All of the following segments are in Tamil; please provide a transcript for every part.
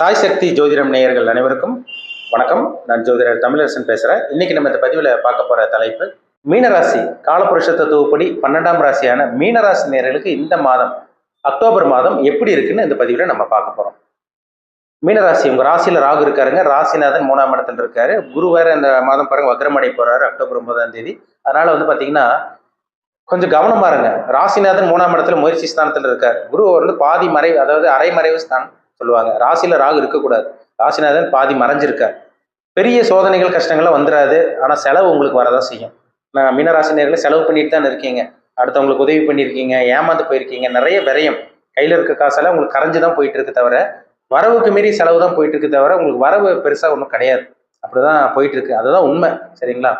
சாய் சக்தி ஜோதிடம் நேயர்கள் அனைவருக்கும் வணக்கம். நான் ஜோதிடர் தமிழரசன் பேசுகிறேன் இன்னைக்கு நம்ம இந்த பதிவில் பார்க்க போகிற தலைப்பு மீனராசி காலபுருஷ தத்துவப்படி பன்னெண்டாம் ராசியான மீனராசி நேயர்களுக்கு இந்த மாதம் அக்டோபர் மாதம் எப்படி இருக்குன்னு இந்த பதிவில் நம்ம பார்க்க போகிறோம் மீனராசி உங்கள் ராசியில் ராகு இருக்காருங்க. ராசிநாதன் மூணாம் இடத்துல இருக்காரு. குரு வேற இந்த மாதம் பாருங்க வக்ரமடை போகிறாரு அக்டோபர் ஒன்பதாம் தேதி. அதனால வந்து பார்த்தீங்கன்னா கொஞ்சம் கவனமா இருங்க. ராசிநாதன் மூணாம் இடத்துல முயற்சி ஸ்தானத்தில் இருக்கார். குரு வந்து பாதி மறைவு அதாவது அரைமறைவு ஸ்தானம். சொல்லுவாங்க. ராசியில ராகு இருக்கக்கூடாது. ராசிநாதன் பாதி மறைஞ்சிருக்கார். பெரிய சோதனைகள் கஷ்டங்கள்லாம் வந்துடாது ஆனால் செலவு உங்களுக்கு வரதான் செய்யும். நான் மீனராசி நேர்களை செலவு பண்ணிட்டு தான் இருக்கீங்க. அடுத்தவங்களுக்கு உதவி பண்ணியிருக்கீங்க ஏமாந்து போயிருக்கீங்க நிறைய விரயம். கையில் இருக்க காசெல்லாம் உங்களுக்கு கரைஞ்சு தான் போயிட்டு இருக்கு தவிர வரவுக்கு மீறி செலவு தான் போயிட்டு இருக்கு தவிர உங்களுக்கு வரவு பெருசாக ஒன்றும் கிடையாது. அப்படிதான் போயிட்டு இருக்கு அதுதான் உண்மை. சரிங்களா?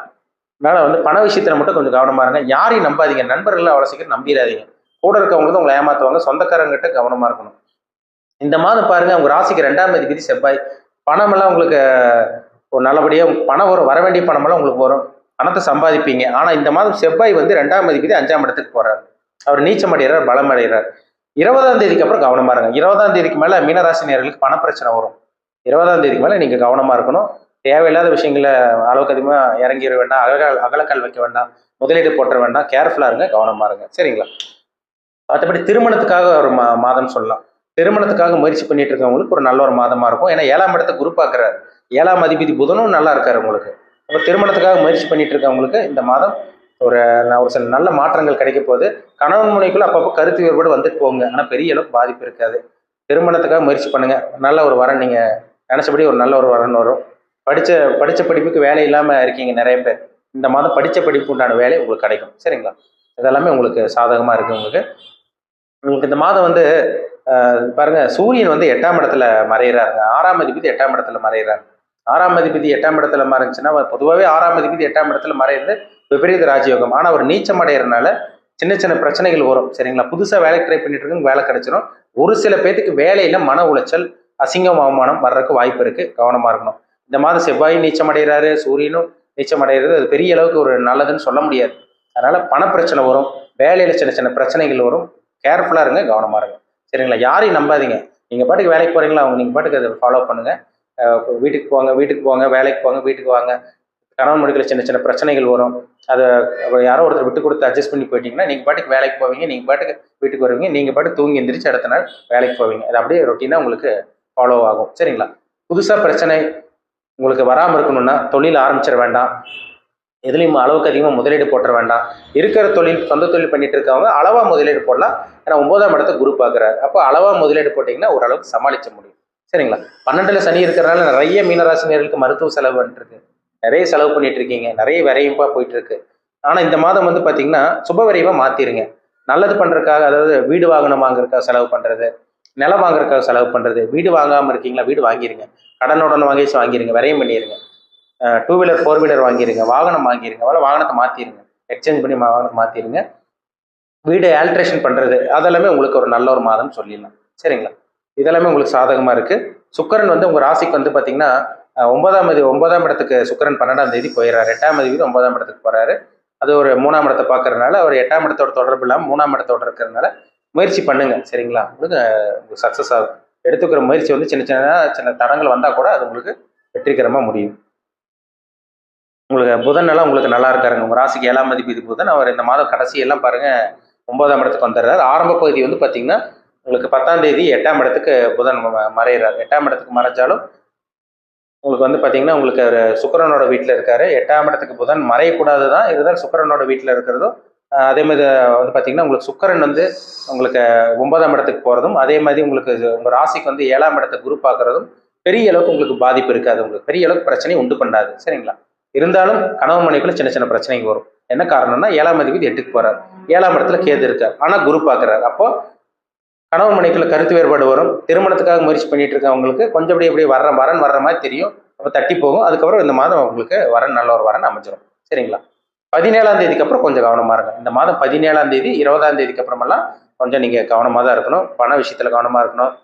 அதனால வந்து பண விஷயத்துல மட்டும் கொஞ்சம் கவனமா இருங்க. யாரையும் நம்பாதீங்க. நண்பர்களை அவ்வளோ சீக்கிரம் நம்பிடாதீங்க. கூட இருக்கவங்க தான் உங்களை ஏமாத்துவாங்க. சொந்தக்காரங்கிட்ட கவனமா இருக்கணும். இந்த மாதம் பாருங்க உங்க ராசிக்கு ரெண்டாம் அதிபதி செவ்வாய். பணமெல்லாம் உங்களுக்கு ஒரு நல்லபடியாக பணம் வரும் வர வேண்டிய பணமெல்லாம் உங்களுக்கு வரும். பணத்தை சம்பாதிப்பீங்க. ஆனா இந்த மாதம் செவ்வாய் வந்து ரெண்டாம் அதிபதி அஞ்சாம் இடத்துக்கு போறாரு. அவர் நீச்சம் அடைகிறார் பலம் அடைகிறார். இருபதாம் தேதிக்கு அப்புறம் கவனமா இருங்க. இருபதாம் தேதிக்கு மேல மீனராசி நேர்களுக்கு பண பிரச்சனை வரும். இருபதாம் தேதிக்கு மேல நீங்க கவனமா இருக்கணும். தேவையில்லாத விஷயங்கள அளவுக்கு அதிகமாக இறங்கிட வேண்டாம். அகல அகலக்கால் வைக்க வேண்டாம். முதலீடு போட்டுற வேண்டாம். கேர்ஃபுல்லாக இருங்க கவனமாக இருங்க. சரிங்களா? மற்றபடி திருமணத்துக்காக ஒரு மா மாதம் சொல்லலாம். திருமணத்துக்காக முயற்சி பண்ணிட்டு இருக்கவங்களுக்கு ஒரு நல்ல ஒரு மாதமாக இருக்கும். ஏன்னா ஏழாம் இடத்தை குரு பார்க்குறாரு. ஏழாம் அதிபதி புதனும் நல்லா இருக்காரு உங்களுக்கு. அப்போ திருமணத்துக்காக முயற்சி பண்ணிட்டு இருக்கவங்களுக்கு இந்த மாதம் ஒரு ஒரு சில நல்ல மாற்றங்கள் கிடைக்க போகுது. கணவன் முனைக்குள்ள அப்பப்போ கருத்து வேறுபாடு வந்துட்டு போங்க ஆனால் பெரிய அளவுக்கு பாதிப்பு இருக்காது. திருமணத்துக்காக முயற்சி பண்ணுங்க. நல்ல ஒரு வரன் நீங்கள் நினச்சபடி ஒரு நல்ல ஒரு வரன் வரும். படித்த படித்த படிப்புக்கு வேலை இல்லாமல் இருக்கீங்க நிறைய பேர். இந்த மாதம் படித்த படிப்புக்கு உண்டான வேலை உங்களுக்கு கிடைக்கும். சரிங்களா? இதெல்லாமே உங்களுக்கு சாதகமாக இருக்குது உங்களுக்கு. உங்களுக்கு இந்த மாதம் வந்து பாருங்க சூரியன் வந்து எட்டாம் இடத்துல மறையிறாருங்க. ஆறாம் அதிபதி எட்டாம் இடத்துல மறையிறாரு. ஆறாம் அதிபதி எட்டாம் இடத்துல மறைஞ்சுன்னா பொதுவாகவே ஆறாம் அதிபதி எட்டாம் இடத்துல மறையிறது விபரீத ராஜயோகம். ஆனால் அவர் நீச்சம் அடைகிறனால சின்ன சின்ன பிரச்சனைகள் வரும். சரிங்களா? புதுசாக வேலைக்கு ட்ரை பண்ணிட்டு இருக்கு வேலை கிடைச்சிடும் ஒரு சில பேத்துக்கு வேலையில மன உளைச்சல் அசிங்கம் அவமானம் வர்றதுக்கு வாய்ப்பு இருக்கு. கவனமா இருக்கணும். இந்த மாதம் செவ்வாயும் நீச்சம் அடைகிறாரு சூரியனும் நீச்சம் அடைகிறது அது பெரிய அளவுக்கு ஒரு நல்லதுன்னு சொல்ல முடியாது. அதனால பண பிரச்சனை வரும். வேலையில சின்ன சின்ன பிரச்சனைகள் வரும். கேர்ஃபுல்லா இருங்க கவனமா இருங்க. சரிங்களா? யாரையும் நம்பாதீங்க. நீங்கள் பாட்டுக்கு வேலைக்கு போகிறீங்களா அவங்க நீங்கள் பாட்டுக்கு அதை ஃபாலோ பண்ணுங்க. வீட்டுக்கு போங்க வீட்டுக்கு போங்க வேலைக்கு போங்க வீட்டுக்கு வாங்க. கணவன் மணிக்கில் சின்ன சின்ன பிரச்சனைகள் வரும். அதை யாரோ ஒருத்தர் விட்டு கொடுத்து அட்ஜஸ்ட் பண்ணி போயிட்டீங்கன்னா நீங்கள் பாட்டுக்கு வேலைக்கு போவீங்க நீங்கள் பாட்டுக்கு வீட்டுக்கு வருவீங்க நீங்கள் பாட்டு தூங்கி எந்திரிச்சு அடுத்த நாள் வேலைக்கு போவீங்க. அது அப்படியே ரொட்டீனாக உங்களுக்கு ஃபாலோ ஆகும். சரிங்களா? புதுசாக பிரச்சனை உங்களுக்கு வராமல் இருக்கணும்னா தொழில் ஆரம்பிச்சிட வேண்டாம். எதுலேயும் அளவுக்கு அதிகமாக முதலீடு போட்டுற வேண்டாம். இருக்கிற தொழில் சொந்த தொழில் பண்ணிட்டு இருக்கவங்க அளவாக முதலீடு போடலாம். ஏன்னா ஒன்பதாம் இடத்த குரு பார்க்குறாரு. அப்போ அளவாக முதலீடு போட்டிங்கன்னா ஓரளவுக்கு சமாளிக்க முடியும். சரிங்களா? பன்னெண்டுல சனி இருக்கிறனால நிறைய மீனராசினியர்களுக்கு மருத்துவ செலவு வந்துட்டு நிறைய செலவு பண்ணிட்டு இருக்கீங்க. நிறைய விரைவிப்பாக போயிட்டு இருக்கு இந்த மாதம் வந்து பார்த்தீங்கன்னா சுப விரைவாக மாற்றிடுங்க நல்லது பண்ணுறதுக்காக அதாவது வீடு வாகனம் வாங்குறதுக்காக செலவு பண்ணுறது நிலம் வாங்குறதுக்காக செலவு பண்ணுறது வீடு வாங்காமல் இருக்கீங்களா வீடு வாங்கிருங்க. கடனுடன் வாங்கி வாங்கிருங்க விரையும் பண்ணிடுங்க டூ வீலர் ஃபோர் வீலர் வாங்கிருங்க வாகனம் வாங்கிருங்க அவ்வளோ வாகனத்தை மாற்றிடுங்க எக்ஸ்சேஞ்ச் பண்ணி வாகனத்தை மாற்றிடுங்க வீடு ஆல்ட்ரேஷன் பண்ணுறது அதெல்லாமே உங்களுக்கு ஒரு நல்ல ஒரு மாதம்னு சொல்லிடலாம். சரிங்களா? இதெல்லாமே உங்களுக்கு சாதகமாக இருக்குது சுக்கரன் வந்து உங்கள் ராசிக்கு வந்து பார்த்தீங்கன்னா ஒன்பதாம் தேதி ஒன்பதாம் இடத்துக்கு சுக்கரன் பன்னெண்டாம் தேதி போயிடுறாரு எட்டாம் தேதி ஒன்பதாம் இடத்துக்கு போகிறாரு அது ஒரு மூணாம் இடத்தை பார்க்கறதுனால அவர் எட்டாம் இடத்தோட தொடர்பு இல்லாமல் மூணாம் இடத்தோட இருக்கிறதுனால முயற்சி பண்ணுங்க. சரிங்களா? உங்களுக்கு உங்களுக்கு சக்ஸஸ் ஆகும். எடுத்துக்கிற முயற்சி வந்து சின்ன சின்ன சின்ன தடங்கள் வந்தால் கூட அது உங்களுக்கு வெற்றிகரமாக முடியும். உங்களுக்கு புதன் எல்லாம் உங்களுக்கு நல்லா இருக்காருங்க. உங்கள் ராசிக்கு ஏழாம் அதிபதி புதன். அவர் இந்த மாதம் கடைசி எல்லாம் பாருங்கள் ஒன்பதாம் இடத்துக்கு வந்துடுறாரு. ஆரம்ப பகுதி வந்து பார்த்தீங்கன்னா உங்களுக்கு பத்தாம் தேதி எட்டாம் இடத்துக்கு புதன் மறைகிறார் மறையிறாரு. எட்டாம் இடத்துக்கு மறைஞ்சாலும் உங்களுக்கு வந்து பார்த்தீங்கன்னா உங்களுக்கு ஒரு சுக்கரனோட வீட்டில் இருக்காரு. எட்டாம் இடத்துக்கு புதன் மறையக்கூடாது தான் இருந்தால் சுக்கரனோட வீட்டில் இருக்கிறதும் அதே மாதிரி வந்து பார்த்தீங்கன்னா உங்களுக்கு சுக்கரன் வந்து உங்களுக்கு ஒன்பதாம் இடத்துக்கு போகிறதும் அதே மாதிரி உங்களுக்கு உங்கள் ராசிக்கு வந்து ஏழாம் இடத்தை குரு பார்க்கறதும் பெரிய அளவுக்கு உங்களுக்கு பாதிப்பு இருக்காது. உங்களுக்கு பெரிய அளவுக்கு பிரச்சனை உண்டு பண்ணாது. சரிங்களா? இருந்தாலும் கணவன் மனைவிக்குள்ள சின்ன சின்ன பிரச்சனைகள் வரும். என்ன காரணம்னா ஏழாம் அதிபதி எட்டுக்கு போறார். ஏழாம் இடத்துல கேது இருக்கார். ஆனா குரு பார்க்கறாரு. அப்போ கணவன் மனைக்குள்ள கருத்து வேறுபாடு வரும். திருமணத்துக்காக முயற்சி பண்ணிட்டு இருக்கவங்களுக்கு கொஞ்சம் அப்படியே அப்படியே வர்ற வரன் வர்ற மாதிரி தெரியும். அப்போ தட்டி போகும். அதுக்கப்புறம் இந்த மாதம் உங்களுக்கு வரன் நல்ல ஒரு வரன் அமைஞ்சிடும் சரிங்களா? பதினேழாம் தேதிக்கு அப்புறம் கொஞ்சம் கவனமா இருங்க. இந்த மாதம் பதினேழாம் தேதி இருபதாம் தேதிக்கு அப்புறமெல்லாம் கொஞ்சம் நீங்க கவனமா தான் இருக்கணும். பண விஷயத்துல கவனமா இருக்கணும்.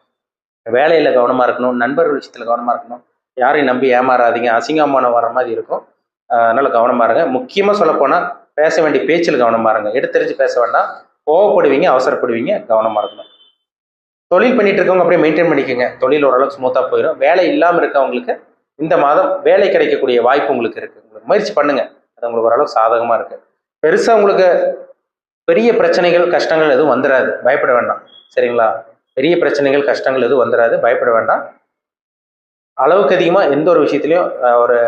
வேலையில கவனமா இருக்கணும். நண்பர்கள் விஷயத்துல கவனமா இருக்கணும். யாரையும் நம்பி ஏமாறாதீங்க. அசிங்கமான வர மாதிரி இருக்கும். நல்ல கவனம் இருங்க. முக்கியமா சொல்ல போனா பேச வேண்டிய பேச்சில் கவனமா இருங்க. எடுத்தறிஞ்சு பேச வேண்டாம். கோவப்படுவீங்க அவசரப்படுவீங்க கவனமா இருக்கணும். தொழில் பண்ணிட்டு இருக்கவங்க அப்படியே மெயின்டைன் பண்ணிக்கோங்க. தொழில் ஓரளவுக்கு ஸ்மூத்தாக போயிடும் வேலை இல்லாமல் இருக்கவங்களுக்கு இந்த மாதம் வேலை கிடைக்கக்கூடிய வாய்ப்பு உங்களுக்கு இருக்கு. உங்களுக்கு முயற்சி பண்ணுங்க. அது உங்களுக்கு ஓரளவுக்கு சாதகமாக இருக்கு. பெருசாக உங்களுக்கு பெரிய பிரச்சனைகள் கஷ்டங்கள் எதுவும் வந்துடாது பயப்பட வேண்டாம். சரிங்களா? பெரிய பிரச்சனைகள் கஷ்டங்கள் எதுவும் வந்துடாது பயப்பட வேண்டாம். அளவுக்கு அதிகமாக எந்த ஒரு விஷயத்துலையும் ஒரு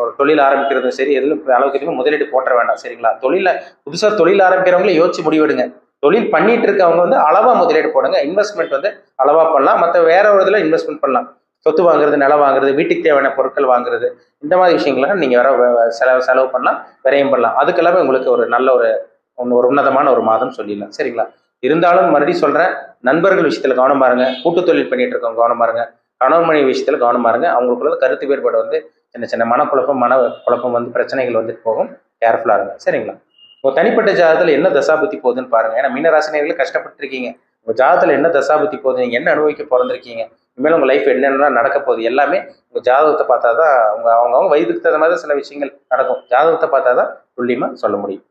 ஒரு தொழில் ஆரம்பிக்கிறதும் சரி எதுவும் அளவுக்கு அதிகமாக முதலீடு போட்ட வேண்டாம் சரிங்களா? தொழிலில் புதுசாக தொழில் ஆரம்பிக்கிறவங்களே யோசிச்சு முடிவெடுங்க தொழில் பண்ணிட்டு இருக்கவங்க வந்து அளவாக முதலீடு போடுங்க. இன்வெஸ்ட்மெண்ட் வந்து அளவாக பண்ணலாம். மற்ற வேற ஒரு இதில் இன்வெஸ்ட்மெண்ட் பண்ணலாம். சொத்து வாங்குறது நிலம் வாங்குறது வீட்டுக்கு தேவையான பொருட்கள் வாங்குறது இந்த மாதிரி விஷயங்கள்லாம் நீங்கள் வர செலவு செலவு பண்ணலாம் விரயம் பண்ணலாம். அதுக்கெல்லாமே உங்களுக்கு ஒரு நல்ல ஒரு ஒன்று ஒரு உன்னதமான ஒரு மாதம் சொல்லிடலாம் சரிங்களா? இருந்தாலும் மறுபடியும் சொல்கிறேன் நண்பர்கள் விஷயத்தில் கவனம் பாருங்க. கூட்டு தொழில் பண்ணிட்டு இருக்கவங்க கவனம் பாருங்க. கணவன் மனைவி விஷயத்தில் கவனமாக இருங்க. அவங்களுக்குள்ள கருத்து வேறுபாடு வந்து சின்ன சின்ன மனக்குழப்பம் மன குழப்பம் வந்து பிரச்சனைகள் வந்துட்டு போகும். கேர்ஃபுல்லாக இருங்க. சரிங்களா? உங்கள் தனிப்பட்ட ஜாதகத்தில் என்ன தசாபுத்தி போகுதுன்னு பாருங்க. ஏன்னா மீனராசினியர்கள் கஷ்டப்பட்டுருக்கீங்க. உங்கள் ஜாதகத்தில் என்ன தசாபுத்தி போகுது? நீங்கள் என்ன அனுபவிக்க பிறந்திருக்கீங்க? இனிமேல் உங்கள் லைஃப் என்னென்ன நடக்க போகுது? எல்லாமே உங்கள் ஜாதகத்தை பார்த்தா தான் அவங்க அவங்கவுங்க வயதுக்கு தகுந்த மாதிரி சில விஷயங்கள் நடக்கும். ஜாதகத்தை பார்த்தா தான் துல்லியமாக சொல்ல முடியும்.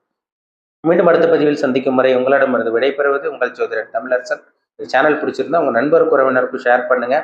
மீண்டும் அடுத்த பதிவில் சந்திக்கும் வரை உங்களிடமிருந்து விடைபெறுவது உங்கள் ஜோதிடர் தமிழரசன். இந்த சேனல் பிடிச்சிருந்தா உங்கள் நண்பருக்கு உறவினருக்கும் ஷேர் பண்ணுங்கள்